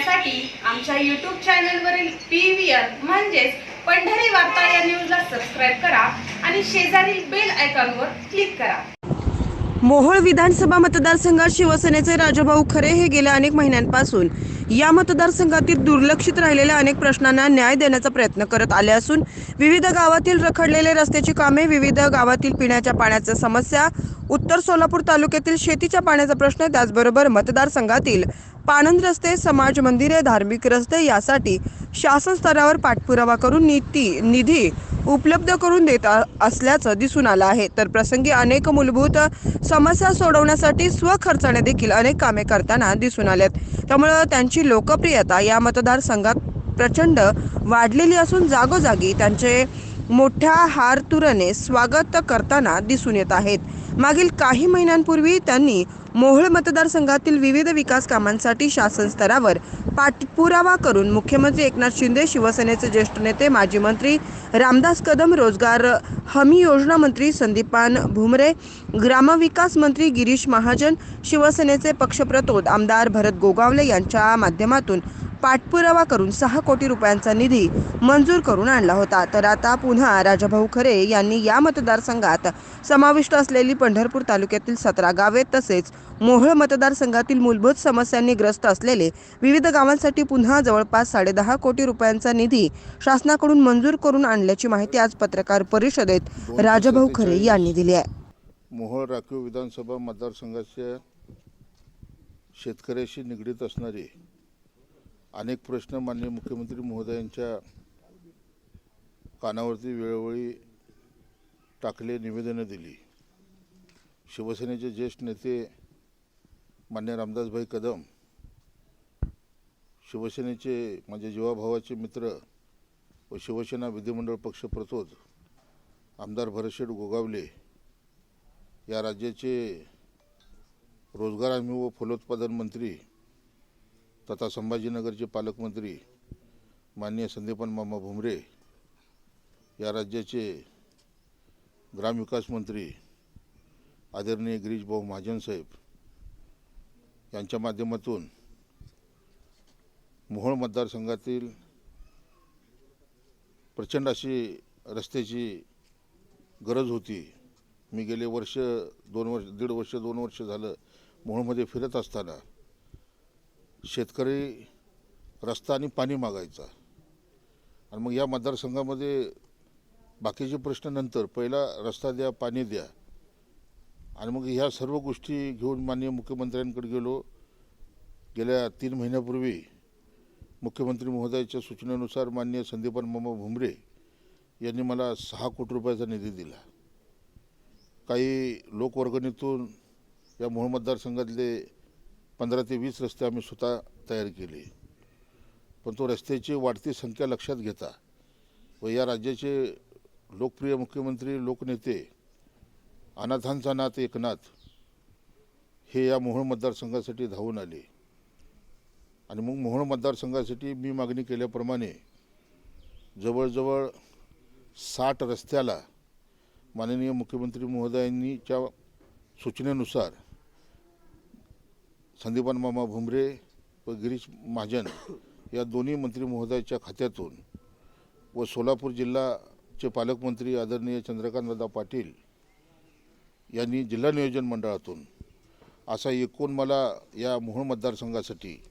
पाहण्यासाठी आमच्या यूट्यूब चॅनलवरील पी व्ही आर म्हणजेच पंढरी वार्ता या न्यूजला सबस्क्राईब करा आणि शेजारील बेल आयकॉनवर क्लिक करा. मोहोळ विधानसभा मतदारसंघात शिवसेनेचे राजाभाऊ खरे हे गेल्या अनेक महिन्यांपासून या मतदारसंघातील दुर्लक्षित राहिलेल्या अनेक प्रश्नांना न्याय देण्याचा प्रयत्न करत आले असून विविध गावातील रखडलेले रस्त्याची कामे विविध गावातील पिण्याच्या पाण्याच्या समस्या उत्तर सोलापूर तालुक्यातील शेतीच्या पाण्याचा प्रश्न त्याचबरोबर मतदारसंघातील पाणंद रस्ते समाज मंदिरे धार्मिक रस्ते यासाठी शासन स्तरावर पाठपुरावा करून नीती निधी उपलब्ध करून देत असल्याचं दिसून आलं आहे. तर प्रसंगी अनेक मूलभूत समस्या सोडवण्यासाठी स्वखर्चाने देखील अनेक कामे करताना दिसून आल्यात त्यामुळं त्यांची लोकप्रियता या मतदारसंघात प्रचंड वाढलेली असून जागोजागी त्यांचे मोठ्या हारतुरने स्वागत करताना दिसून येत आहेत. मागील काही महिन्यांपूर्वी त्यांनी मोहोळ मतदारसंघातील विविध विकास कामांसाठी शासन स्तरावर पाठपुरावा करून मुख्यमंत्री एकनाथ शिंदे शिवसेनेचे ज्येष्ठ नेते माजी मंत्री रामदास कदम रोजगार हमी योजना मंत्री संदीपान भुमरे ग्रामविकास मंत्री गिरीश महाजन शिवसेनेचे पक्षप्रतोद आमदार भरत गोगावले यांच्या माध्यमातून पाठपुरावा करून सहा कोटी रुपयांचा निधी मंजूर करून आणला होता. तर आता पुन्हा राजाभाऊ खरे यांनी या मतदारसंघात समाविष्ट असलेली पंढरपूर तालुक्यातील सतरा गावे तसेच मोहोळ मतदारसंघातील मूलभूत समस्यांनी ग्रस्त असलेले विविध गावांसाठी पुन्हा जवळपास साडेदहा कोटी रुपयांचा निधी शासनाकडून मंजूर करून आणल्याची माहिती आज पत्रकार परिषदेत राजाभाऊ खरे यांनी दिली आहे. मोहोळ राखीव विधानसभा मतदारसंघाच्या शेतकऱ्याशी निगडीत असणारे अनेक प्रश्न माननीय मुख्यमंत्री महोदयांच्या कानावरती वेळोवेळी टाकले निवेदनं दिली. शिवसेनेचे ज्येष्ठ नेते मान्य रामदासभाई कदम शिवसेनेचे माझे जीवाभावाचे मित्र व शिवसेना विधिमंडळ पक्ष प्रतोद आमदार भरतशेठ गोगावले या राज्याचे रोजगार हमी व फलोत्पादन मंत्री तथा संभाजीनगरचे पालकमंत्री माननीय संदीपन मामा भुमरे या राज्याचे ग्रामविकास मंत्री आदरणीय गिरीशभाऊ महाजन साहेब यांच्या माध्यमातून मोहोळ मतदारसंघातील प्रचंड अशी रस्त्याची गरज होती. मी गेले वर्ष दोन वर्ष दीड वर्ष दोन वर्ष झालं मोहोळमध्ये फिरत असताना शेतकरी रस्ता आणि पाणी मागायचा. आणि मग या मतदारसंघामध्ये बाकीचे प्रश्न नंतर पहिला रस्ता द्या पाणी द्या आणि मग ह्या सर्व गोष्टी घेऊन माननीय मुख्यमंत्र्यांकडे गेलो. गेल्या तीन महिन्यापूर्वी मुख्यमंत्री महोदयाच्या सूचनेनुसार माननीय संदीपान मामा भुमरे यांनी मला सहा कोटी रुपयाचा निधी दिला. काही लोकवर्गणीतून या मोहोळ मतदारसंघातले पंधरा ते वीस रस्ते आम्ही स्वतः तयार केले. पण तो रस्त्याची वाढती संख्या लक्षात घेता व या राज्याचे लोकप्रिय मुख्यमंत्री लोकनेते अनाथांचा नाथ एकनाथ हे या मोहोळ मतदारसंघासाठी धावून आले. आणि मग मोहोळ मतदारसंघासाठी मी मागणी केल्याप्रमाणे जवळजवळ साठ रस्त्याला माननीय मुख्यमंत्री महोदयांनीच्या सूचनेनुसार संदीपान मामा भुमरे व गिरीश महाजन या दोन्ही मंत्री महोदयाच्या खात्यातून व सोलापूर जिल्हाचे पालकमंत्री आदरणीय चंद्रकांतदादा पाटील यांनी जिल्हा नियोजन मंडळातून असा एकूण मला या मोहोळ मतदारसंघासाठी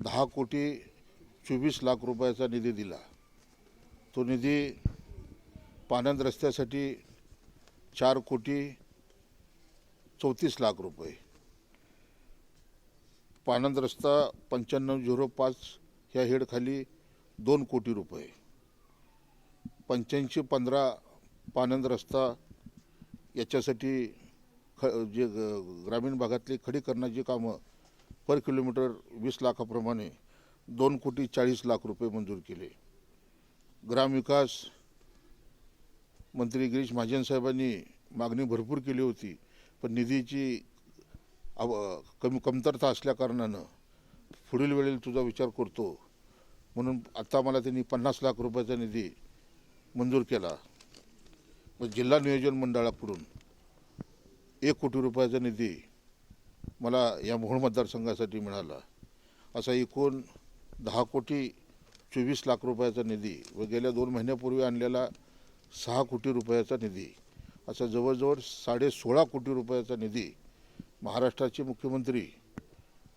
दहा कोटी चोवीस लाख रुपयाचा निधी दिला. तो निधी पानंद रस्त्यासाठी चार कोटी चौतीस लाख रुपये. पानंद रस्ता पंच्याण्णव झिरो पाच ह्या हेडखाली दोन कोटी रुपये. पंच्याऐंशी पंधरा पानंद रस्ता याच्यासाठी ख जे ग- ग्रामीण भागातली खडीकरणाची कामं पर किलोमीटर वीस लाखाप्रमाणे दोन कोटी चाळीस लाख रुपये मंजूर केले. ग्रामविकास मंत्री गिरीश महाजन साहेबांनी मागणी भरपूर केली होती पण निधीची अव कमी कमतरता असल्याकारणानं पुढील वेळेला तुझा विचार करतो. म्हणून आत्ता मला त्यांनी पन्नास लाख रुपयाचा निधी मंजूर केला. जिल्हा नियोजन मंडळाकडून एक कोटी रुपयाचा निधी मला या मोहोळ मतदारसंघासाठी मिळाला. असा एकूण दहा कोटी चोवीस लाख रुपयाचा निधी व गेल्या दोन महिन्यापूर्वी आणलेला सहा कोटी रुपयाचा निधी असा जवळजवळ साडे सोळा कोटी रुपयाचा निधी महाराष्ट्राचे मुख्यमंत्री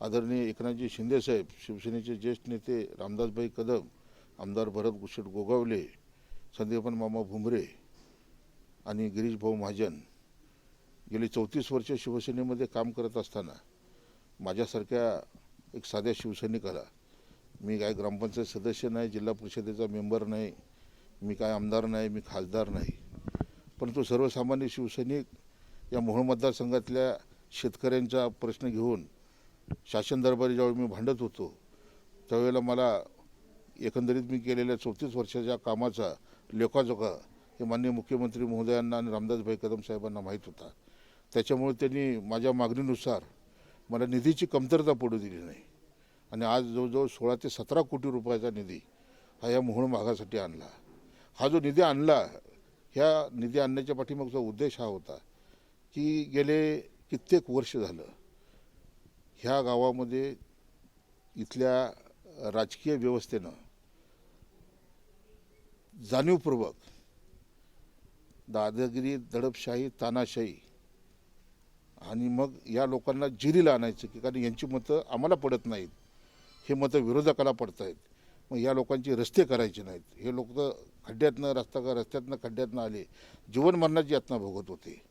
आदरणीय एकनाथजी शिंदेसाहेब शिवसेनेचे ज्येष्ठ नेते रामदासभाई कदम आमदार भरत गुशेट गोगावले संदीपन मामा भुमरे आणि गिरीश भाऊ महाजन गेली चौतीस वर्ष शिवसेनेमध्ये काम करत असताना माझ्यासारख्या एक साध्या शिवसैनिकाला मी काय ग्रामपंचायत सदस्य नाही जिल्हा परिषदेचा मेंबर नाही मी काय आमदार नाही मी खासदार नाही. परंतु सर्वसामान्य शिवसैनिक या मोहोळ मतदारसंघातल्या शेतकऱ्यांचा प्रश्न घेऊन शासन दरबारी ज्यावेळी मी भांडत होतो त्यावेळेला मला एकंदरीत मी केलेल्या चौतीस वर्षाच्या कामाचा लेखाजोखा हे माननीय मुख्यमंत्री महोदयांना आणि रामदासभाई कदम साहेबांना माहीत होता. त्याच्यामुळे त्यांनी माझ्या मागणीनुसार मला निधीची कमतरता पडू दिली नाही. आणि आज जवळजवळ सोळा ते सतरा कोटी रुपयाचा निधी हा या मोहळ भागासाठी आणला. हा जो निधी आणला ह्या निधी आणण्याच्या पाठीमागचा उद्देश हा होता की गेले कित्येक वर्ष झालं ह्या गावामध्ये इथल्या राजकीय व्यवस्थेनं जाणीवपूर्वक दादागिरी दडपशाही तानाशाही. आणि मग या लोकांना जिरीला आणायचं की कारण यांची मतं आम्हाला पडत नाहीत. हे मतं विरोधकाला पडत आहेत मग या लोकांची रस्ते करायचे नाहीत. हे लोक खड्ड्यातनं रस्ता का रस्त्यातनं खड्ड्यातनं आले. जीवन मरणाची यातना भोगत होते.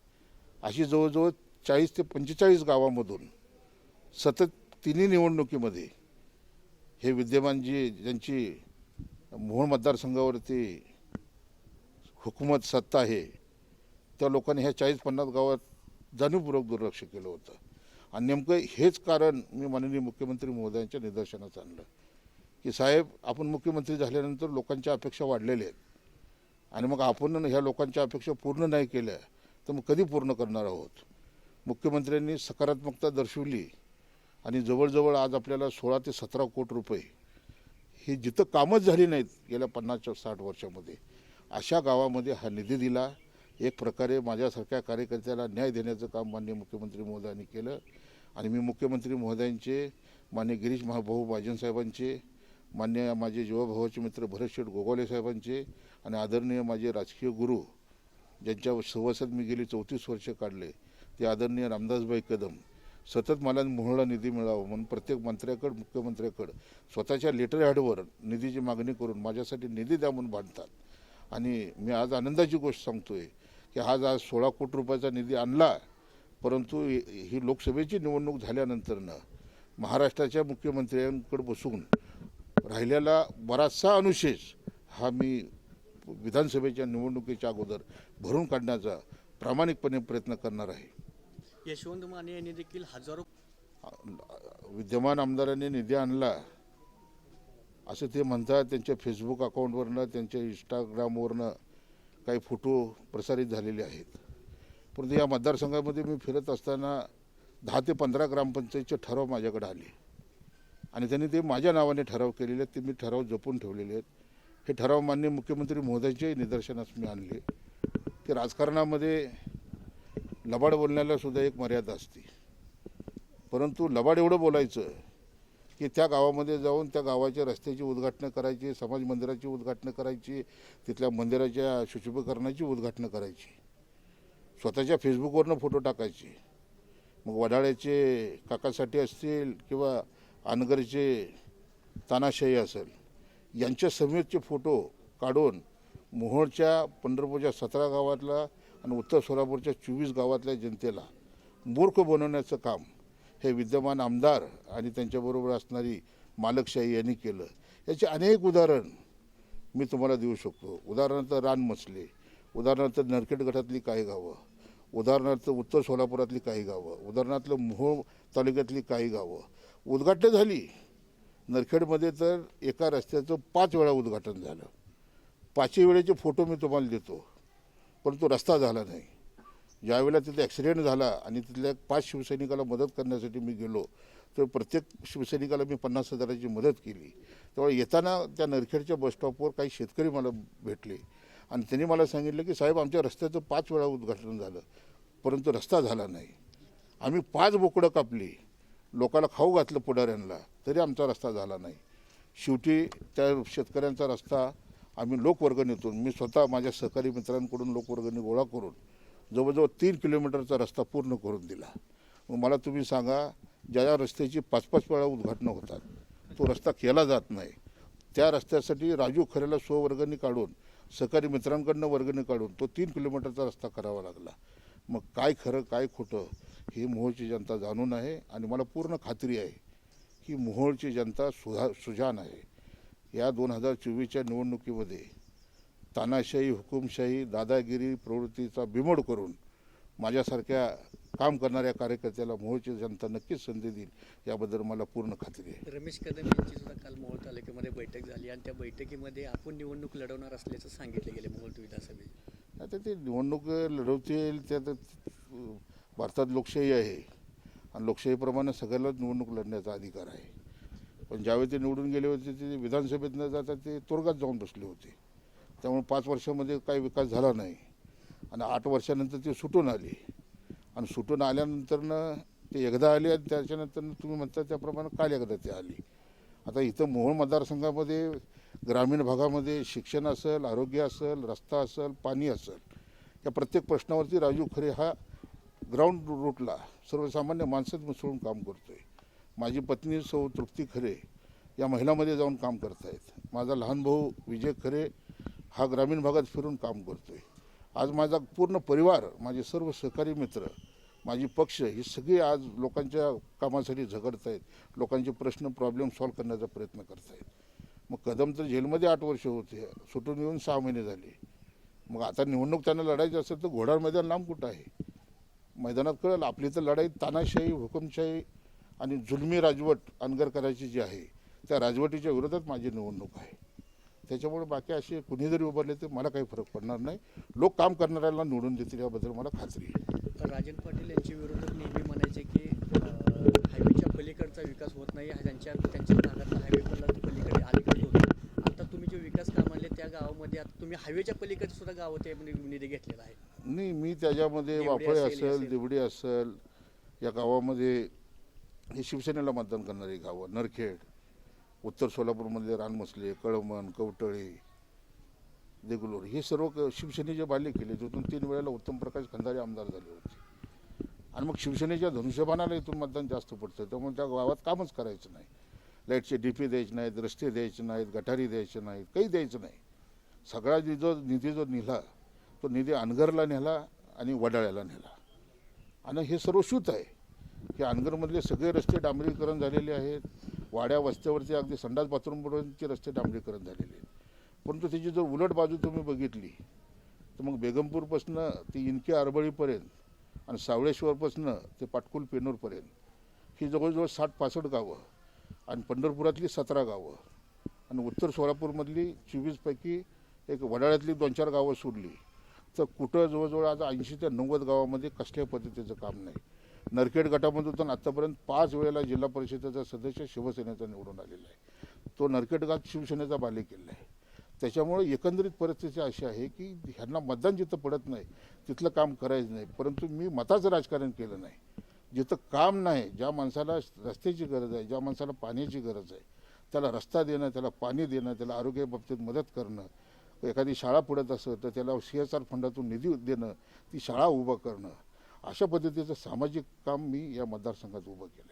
अशी जवळजवळ चाळीस ते पंचेचाळीस गावामधून सतत तिन्ही निवडणुकीमध्ये हे विद्यमान जी ज्यांची मोहोळ मतदारसंघावरती हुकूमत सत्ता आहे. त्या लोकांनी ह्या चाळीस पन्नास गावात जाणीवपूर्वक दुर्लक्ष केलं होतं. आणि नेमकं हेच कारण मी माननीय मुख्यमंत्री महोदयांच्या निदर्शनास आणलं. की साहेब आपण मुख्यमंत्री झाल्यानंतर लोकांच्या अपेक्षा वाढलेल्या आहेत. आणि मग आपण ह्या लोकांच्या अपेक्षा पूर्ण नाही केल्या तर मग कधी पूर्ण करणार आहोत? मुख्यमंत्र्यांनी सकारात्मकता दर्शवली. आणि जवळजवळ आज आपल्याला सोळा ते सतरा कोटी रुपये ही जिथं कामच झाली नाहीत गेल्या पन्नासच्या साठ वर्षामध्ये अशा गावामध्ये हा निधी दिला. एक प्रकारे माझ्यासारख्या कार्यकर्त्याला न्याय देण्याचं काम माननीय मुख्यमंत्री महोदयांनी केलं. आणि मी मुख्यमंत्री महोदयांचे मान्य गिरीश महाभाऊ महाजनसाहेबांचे मान्य माझे जीवाभावाचे मित्र भरत शेठ गोगावले साहेबांचे आणि आदरणीय माझे राजकीय गुरु ज्यांच्या सहवासात मी गेली चौतीस वर्ष काढले ते आदरणीय रामदासभाई कदम. सतत मला मोहळा निधी मिळावा म्हणून प्रत्येक मंत्र्याकडं मुख्यमंत्र्याकडं स्वतःच्या लेटर हॅडवर निधीची मागणी करून माझ्यासाठी निधी द्या म्हणून बांधतात आणि मी आज आनंदाची गोष्ट सांगतोय की आज आज सोळा कोटी रुपयाचा निधी आणला परंतु ही ही लोकसभेची निवडणूक झाल्यानंतरनं महाराष्ट्राच्या मुख्यमंत्र्यांकडे बसून राहिलेला बराचसा अनुशेष हा मी विधानसभेच्या निवडणुकीच्या अगोदर भरून काढण्याचा प्रामाणिकपणे प्रयत्न करणार आहे. यशवंत माने यांनी देखील हजारो विद्यमान आमदारांनी निधी आणला. असं ते म्हणतात त्यांच्या फेसबुक अकाउंटवरनं त्यांच्या इंस्टाग्रामवरनं काही फोटो प्रसारित झालेले आहेत. परंतु या मतदारसंघामध्ये मी फिरत असताना दहा ते पंधरा ग्रामपंचायतचे ठराव माझ्याकडे आले. आणि त्यांनी ते माझ्या नावाने ठराव केलेले आहेत ते मी ठराव जपून ठेवलेले आहेत. हे ठराव मान्य मुख्यमंत्री महोदयांच्याही निदर्शनास मी आणले. की राजकारणामध्ये लबाड बोलण्याला सुद्धा एक मर्यादा असते. परंतु लबाड एवढं बोलायचं की त्या गावामध्ये जाऊन त्या गावाच्या रस्त्याची उद्घाटनं करायची समाज मंदिराची उद्घाटनं करायची तिथल्या मंदिराच्या शुचिपीकरणाची उद्घाटनं करायची. स्वतःच्या फेसबुकवरनं फोटो टाकायचे. मग वडाळ्याचे काकासाठी असतील किंवा अनगरचे तानाशाही असेल यांच्या समेतचे फोटो काढून मोहोळच्या पंढरपूरच्या सतरा गावातला आणि उत्तर सोलापूरच्या चोवीस गावातल्या जनतेला मूर्ख बनवण्याचं काम हे विद्यमान आमदार आणि त्यांच्याबरोबर असणारी मालकशाही यांनी केलं. याचे अनेक उदाहरण मी तुम्हाला देऊ शकतो. उदाहरणार्थ रानमसले उदाहरणार्थ नरखेड गटातली काही गावं उदाहरणार्थ उत्तर सोलापुरातली काही गावं उदाहरणार्थ मोहोळ तालुक्यातली काही गावं. उद्घाटनं झाली. नरखेडमध्ये तर एका रस्त्याचं पाच वेळा उद्घाटन झालं. पाचही वेळेचे फोटो मी तुम्हाला देतो परंतु रस्ता झाला नाही. ज्यावेळेला तिथे ॲक्सिडेंट झाला आणि तिथल्या पाच शिवसैनिकाला मदत करण्यासाठी मी गेलो तर प्रत्येक शिवसैनिकाला मी पन्नास हजाराची मदत केली. त्यामुळे येताना त्या नरखेडच्या बसस्टॉपवर काही शेतकरी मला भेटले. आणि त्यांनी मला सांगितलं की साहेब आमच्या रस्त्याचं पाच वेळा उद्घाटन झालं परंतु रस्ता झाला नाही. आम्ही पाच बोकडं कापली. लोकाला खाऊ घातलं पुढाऱ्यांना तरी आमचा रस्ता झाला नाही. शेवटी त्या शेतकऱ्यांचा रस्ता आम्ही लोकवर्गणीतून मी स्वतः माझ्या सहकारी मित्रांकडून लोकवर्गणी गोळा करून जवळजवळ तीन किलोमीटरचा रस्ता पूर्ण करून दिला. मग मला तुम्ही सांगा ज्या ज्या रस्त्याची पाच पाच वेळा उद्घाटनं होतात तो रस्ता केला जात नाही. त्या रस्त्यासाठी राजू खरेला स्ववर्गणी काढून सहकारी मित्रांकडनं वर्गणी काढून तो तीन किलोमीटरचा रस्ता करावा लागला. मग काय खरं काय खोटं ही मोहोळची जनता जाणून आहे आणि मला पूर्ण खात्री आहे की मोहोळची जनता सुधा सुजान आहे. या दोन हजार चोवीसच्या निवडणुकीमध्ये तानाशाही हुकुमशाही दादागिरी प्रवृत्तीचा बिमोड करून माझ्यासारख्या काम करणाऱ्या कार्यकर्त्याला मोहोळची जनता नक्कीच संधी देईल याबद्दल मला पूर्ण खात्री आहे. रमेश कदम यांची सुद्धा काल मोहोळ तालुक्यामध्ये बैठक झाली आणि त्या बैठकीमध्ये आपण निवडणूक लढवणार असल्याचं सांगितले गेले मोहोळ विधानसभेत. आता ते निवडणूक लढवतील त्यात भारतात लोकशाही आहे. आणि लोकशाहीप्रमाणे सगळ्यालाच निवडणूक लढण्याचा अधिकार आहे. पण ज्यावेळी ते निवडून गेले होते ते विधानसभेत न जाता ते तुरुंगात जाऊन बसले होते. त्यामुळे पाच वर्षामध्ये काही विकास झाला नाही. आणि आठ वर्षानंतर ते सुटून आले. आणि सुटून आल्यानंतरनं ते एकदा आले आणि त्याच्यानंतर तुम्ही म्हणता त्याप्रमाणे काल एकदा ते आली. आता इथं मोहोळ मतदारसंघामध्ये ग्रामीण भागामध्ये शिक्षण असेल आरोग्य असेल रस्ता असेल पाणी असेल या प्रत्येक प्रश्नावरती राजू खरे हा ग्राउंड रूटला सर्वसामान्य माणसात मिसळून काम करतो आहे माझी पत्नी सौ तृप्ती खरे या महिलामध्ये जाऊन काम करत आहेत माझा लहान भाऊ विजय खरे हा ग्रामीण भागात फिरून काम करतो आहे आज माझा पूर्ण परिवार माझे सर्व सहकारी मित्र माझी पक्ष ही सगळी आज लोकांच्या कामासाठी झगडत आहेत लोकांचे प्रश्न प्रॉब्लेम सॉल्व्ह करण्याचा प्रयत्न करत आहेत मग कदम तर जेलमध्ये आठ वर्ष होते. सुटून येऊन सहा महिने झाले. मग आता निवडणूक त्यांना लढायची असेल तर घोडाळ मैदान लांब कुठं आहे? मैदानात कळलं आपली तर लढाई तानाशाही हुकुमशाही आणि जुलमी राजवट अनगर करायची जी आहे त्या राजवटीच्या विरोधात माझी निवडणूक आहे. त्याच्यामुळे बाकी असे कुणी जरी उभारले तर मला काही फरक पडणार नाही. लोक काम करणाऱ्याला निवडून देतील याबद्दल मला खात्री आहे. राजन पाटील यांचे विरोधक नेहमी म्हणायचे की हायवेच्या पलीकडचा विकास होत नाही हा त्यांच्या त्यांच्या भागातला हायवे पलीकडे अलीकडे होतो. आता तुम्ही जे विकास काम आणले त्या गावामध्ये आता तुम्ही हायवेच्या पलीकडे सुद्धा गाव ते निधी घेतलेला आहे. नाही मी त्याच्यामध्ये वाफळे असेल. देवडी असेल या गावामध्ये हे शिवसेनेला मतदान करणारी गावं नरखेड उत्तर सोलापूरमधले रानमसले कळमण कवटळी देगुलोर हे सर्व क- शिवसेनेचे बाल्य केले जिथून तीन वेळेला उत्तम प्रकाश खंदारे आमदार झाले होते. आणि मग शिवसेनेच्या धनुष्यबाणाला इथून मतदान जास्त पडतं त्यामुळे त्या गावात कामच करायचं नाही. लाईटचे डीपी द्यायचे नाहीत रस्ते द्यायचे नाहीत गटारी द्यायचे नाहीत काही द्यायचं नाही. सगळा जो निधी जो नेला तो निधी अनगरला नेला आणि वडाळ्याला नेला. आणि हे सर्व शूत आहे. की अनगरमधले सगळे रस्ते डांबरीकरण झालेले आहेत. वाड्या वस्त्यावरती अगदी संडास बाथरूमपर्यंतचे रस्ते डांबरीकरण झालेले आहेत. परंतु त्याची जर उलट बाजू तुम्ही बघितली तर मग बेगमपूरपासनं ते इनके आरबळीपर्यंत आणि सावळेश्वरपासनं ते पाटकुल पेनूरपर्यंत ही जवळजवळ साठ पासष्ट गावं आणि पंढरपुरातली सतरा गावं आणि उत्तर सोलापूरमधली चोवीसपैकी एक वडाळ्यातली दोन चार गावं सोडली तर कुठं जवळजवळ आता ऐंशी ते नव्वद गावामध्ये कसल्या पद्धतीचं काम नाही. नरखेड गटामधून तर आत्तापर्यंत पाच वेळेला जिल्हा परिषदेचा सदस्य शिवसेनेचा निवडून आलेला आहे. तो नरखेड गाव शिवसेनेचा बालेकिल्ला आहे. त्याच्यामुळे एकंदरीत परिस्थिती अशी आहे की ह्यांना मतदान जिथं पडत नाही तिथलं काम करायचं नाही. परंतु मी मताचं राजकारण केलं नाही. जिथं काम नाही ज्या माणसाला रस्त्याची गरज आहे ज्या माणसाला पाण्याची गरज आहे त्याला रस्ता देणं त्याला पाणी देणं त्याला आरोग्याबाबतीत मदत करणं एखादी शाळा पडत असेल तर त्याला सी एस आर फंडातून निधी देणं ती शाळा उभं करणं अशा पद्धतीचं सामाजिक काम मी या मतदारसंघात उभं केलं